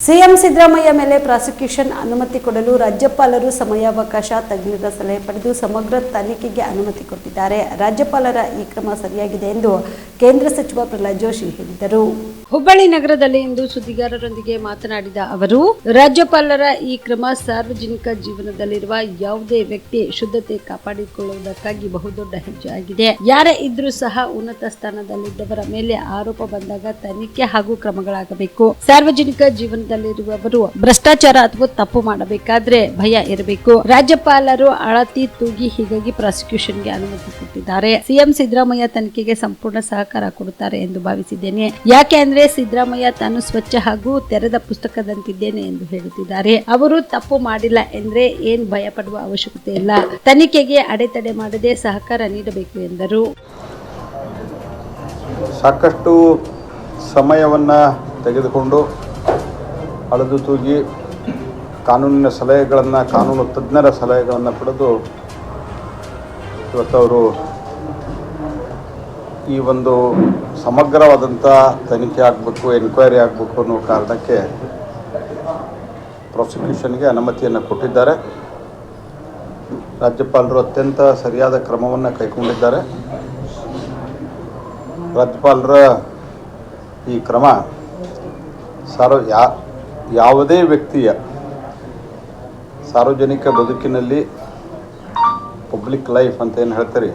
CM Siddaramaiah ಮೇಲೆ prosecution ಅನುಮತಿ ಕೊಡಲು ರಾಜ್ಯಪಾಲರು ಸಮಯಾವಕಾಶ ತಜ್ಞರ ಸಲಹೆ ಪಡೆದು ಸಮಗ್ರ ತನಿಖೆಗೆ ಅನುಮತಿ ಕೊಟ್ಟಿದ್ದಾರೆ. ರಾಜ್ಯಪಾಲರ ಈ ಕ್ರಮ ಸರಿಯಾಗಿದೆ ಎಂದು ಕೇಂದ್ರ ಸಚಿವ ಪ್ರಹ್ಲಾದ್ ಜೋಶಿ ಹೇಳಿದರು. ಹುಬ್ಬಳ್ಳಿ ನಗರದಲ್ಲಿ ಇಂದು ಸುದ್ದಿಗಾರರೊಂದಿಗೆ ಮಾತನಾಡಿದ ಅವರು, ರಾಜ್ಯಪಾಲರ ಈ ಕ್ರಮ ಸಾರ್ವಜನಿಕ ಜೀವನದಲ್ಲಿರುವ ಯಾವುದೇ ವ್ಯಕ್ತಿ ಶುದ್ಧತೆ ಕಾಪಾಡಿಕೊಳ್ಳುವುದಕ್ಕಾಗಿ ಬಹುದೊಡ್ಡ ಹೆಜ್ಜೆ ಆಗಿದೆ. ಯಾರೇ ಇದ್ರೂ ಸಹ ಉನ್ನತ ಸ್ಥಾನದಲ್ಲಿದ್ದವರ ಮೇಲೆ ಆರೋಪ ಬಂದಾಗ ತನಿಖೆ ಹಾಗೂ ಕ್ರಮಗಳಾಗಬೇಕು. ಸಾರ್ವಜನಿಕ ಜೀವನದಲ್ಲಿರುವವರು ಭ್ರಷ್ಟಾಚಾರ ಅಥವಾ ತಪ್ಪು ಮಾಡಬೇಕಾದ್ರೆ ಭಯ ಇರಬೇಕು. ರಾಜ್ಯಪಾಲರು ಅಳತಿ ತೂಗಿ ಹೀಗಾಗಿ ಪ್ರಾಸಿಕ್ಯೂಷನ್ಗೆ ಅನುಮತಿ ಕೊಟ್ಟಿದ್ದಾರೆ. ಸಿಎಂ ಸಿದ್ದರಾಮಯ್ಯ ತನಿಖೆಗೆ ಸಂಪೂರ್ಣ ಸಹಕಾರ ಕೊಡುತ್ತಾರೆ ಎಂದು ಭಾವಿಸಿದ್ದೇನೆ. ಯಾಕೆ ಅಂದ್ರೆ ಸಿದ್ದರಾಮಯ್ಯ ತಾನು ಸ್ವಚ್ಛ ಹಾಗೂ ತೆರೆದ ಪುಸ್ತಕದಂತಿದ್ದೇನೆ ಎಂದು ಹೇಳುತ್ತಿದ್ದಾರೆ. ಅವರು ತಪ್ಪು ಮಾಡಿಲ್ಲ ಎಂದ್ರೆ ಏನ್ ಭಯ ಪಡುವ ಅವಶ್ಯಕತೆ ಇಲ್ಲ. ತನಿಖೆಗೆ ಅಡೆತಡೆ ಮಾಡದೆ ಸಹಕಾರ ನೀಡಬೇಕು ಎಂದರು. ಸಾಕಷ್ಟು ಸಮಯವನ್ನು ತೆಗೆದುಕೊಂಡು ಅಳೆದು ತೂಗಿ ಕಾನೂನಿನ ಸಲಹೆಗಳನ್ನು, ಕಾನೂನು ತಜ್ಞರ ಸಲಹೆಗಳನ್ನು ಪಡೆದು ಇವತ್ತು ಅವರು ಈ ಒಂದು ಸಮಗ್ರವಾದಂಥ ತನಿಖೆ ಆಗಬೇಕು ಎನ್ಕ್ವೈರಿ ಆಗಬೇಕು ಅನ್ನೋ ಕಾರಣಕ್ಕೆ ಪ್ರಾಸಿಕ್ಯೂಷನ್ಗೆ ಅನುಮತಿಯನ್ನು ಕೊಟ್ಟಿದ್ದಾರೆ. ರಾಜ್ಯಪಾಲರು ಅತ್ಯಂತ ಸರಿಯಾದ ಕ್ರಮವನ್ನು ಕೈಗೊಂಡಿದ್ದಾರೆ. ರಾಜ್ಯಪಾಲರ ಈ ಕ್ರಮ ಸಾರ್ವ ಯಾ, ಯಾವುದೇ ವ್ಯಕ್ತಿಯ ಸಾರ್ವಜನಿಕ ಬದುಕಿನಲ್ಲಿ ಪಬ್ಲಿಕ್ ಲೈಫ್ ಅಂತ ಏನು ಹೇಳ್ತಾರೆ?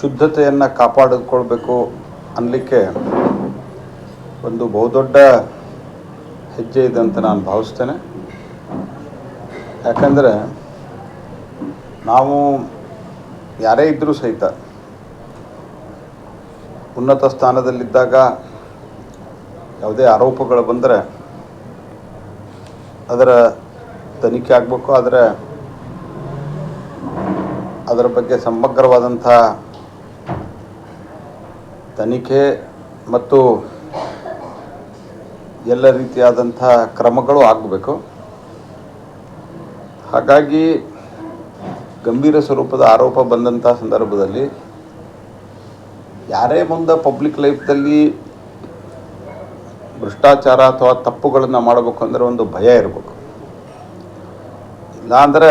ಶುದ್ಧತೆಯನ್ನು ಕಾಪಾಡಿಕೊಳ್ಬೇಕು ಅನ್ನಲಿಕ್ಕೆ ಒಂದು ಬಹುದೊಡ್ಡ ಹೆಜ್ಜೆ ಇದೆ ಅಂತ ನಾನು ಭಾವಿಸ್ತೇನೆ. ಯಾಕಂದರೆ ನಾವು ಯಾರೇ ಇದ್ದರೂ ಸಹಿತ ಉನ್ನತ ಸ್ಥಾನದಲ್ಲಿದ್ದಾಗ ಯಾವುದೇ ಆರೋಪಗಳು ಬಂದರೆ ಅದರ ತನಿಖೆ ಆಗಬೇಕು. ಆದರೆ ಅದರ ಬಗ್ಗೆ ಸಮಗ್ರವಾದಂಥ ತನಿಖೆ ಮತ್ತು ಎಲ್ಲ ರೀತಿಯಾದಂಥ ಕ್ರಮಗಳು ಆಗಬೇಕು. ಹಾಗಾಗಿ ಗಂಭೀರ ಸ್ವರೂಪದ ಆರೋಪ ಬಂದಂಥ ಸಂದರ್ಭದಲ್ಲಿ ಯಾರೇ ಮುಂದೆ ಪಬ್ಲಿಕ್ ಲೈಫ್ದಲ್ಲಿ ಭ್ರಷ್ಟಾಚಾರ ಅಥವಾ ತಪ್ಪುಗಳನ್ನು ಮಾಡಬೇಕು ಅಂದರೆ ಒಂದು ಭಯ ಇರಬೇಕು. ಇಲ್ಲಾಂದರೆ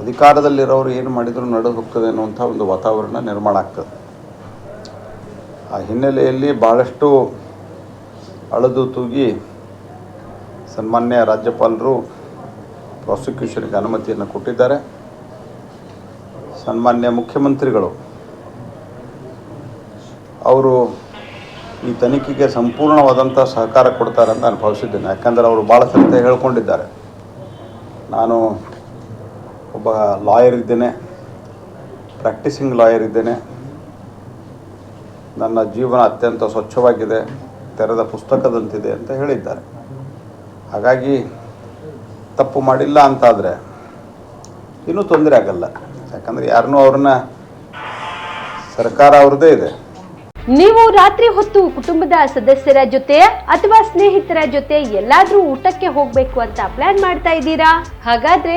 ಅಧಿಕಾರದಲ್ಲಿರೋರು ಏನು ಮಾಡಿದರೂ ನಡೆದು ಹೋಗ್ತದೆ ಅನ್ನುವಂಥ ಒಂದು ವಾತಾವರಣ ನಿರ್ಮಾಣ ಆಗ್ತದೆ. ಆ ಹಿನ್ನೆಲೆಯಲ್ಲಿ ಭಾಳಷ್ಟು ಅಳೆದು ತೂಗಿ ಸನ್ಮಾನ್ಯ ರಾಜ್ಯಪಾಲರು ಪ್ರಾಸಿಕ್ಯೂಷನ್ಗೆ ಅನುಮತಿಯನ್ನು ಕೊಟ್ಟಿದ್ದಾರೆ. ಸನ್ಮಾನ್ಯ ಮುಖ್ಯಮಂತ್ರಿಗಳು, ಅವರು ಈ ತನಿಖೆಗೆ ಸಂಪೂರ್ಣವಾದಂಥ ಸಹಕಾರ ಕೊಡ್ತಾರೆ ಅಂತ ನಾನು ಭಾವಿಸಿದ್ದೇನೆ. ಯಾಕಂದರೆ ಅವರು ಭಾಳ ಸತ್ಯ ಹೇಳ್ಕೊಂಡಿದ್ದಾರೆ. ನಾನು ಒಬ್ಬ ಲಾಯರ್ ಇದ್ದೇನೆ ಪ್ರಾಕ್ಟೀಸಿಂಗ್ ಲಾಯರ್ ಇದ್ದೇನೆ. ನನ್ನ ಜೀವನ ಅತ್ಯಂತ ಸ್ವಚ್ಛವಾಗಿದೆ, ತೆರೆದ ಪುಸ್ತಕದಂತಿದೆ ಅಂತ ಹೇಳಿದ್ದಾರೆ. ಹಾಗಾಗಿ ತಪ್ಪು ಮಾಡಿಲ್ಲ ಅಂತಾದರೆ ಇನ್ನೂ ತೊಂದರೆ ಆಗಲ್ಲ. ಯಾಕಂದರೆ ಯಾರನ್ನೂ ಅವ್ರನ್ನ ಸರ್ಕಾರ ಅವ್ರದ್ದೇ ಇದೆ. ನೀವು ರಾತ್ರಿ ಹೊತ್ತು ಕುಟುಂಬದ ಸದಸ್ಯರ ಜೊತೆ ಅಥವಾ ಸ್ನೇಹಿತರ ಜೊತೆ ಎಲ್ಲಾದ್ರೂ ಊಟಕ್ಕೆ ಹೋಗ್ಬೇಕು ಅಂತ ಪ್ಲಾನ್ ಮಾಡ್ತಾ ಇದ್ದೀರಾ? ಹಾಗಾದ್ರೆ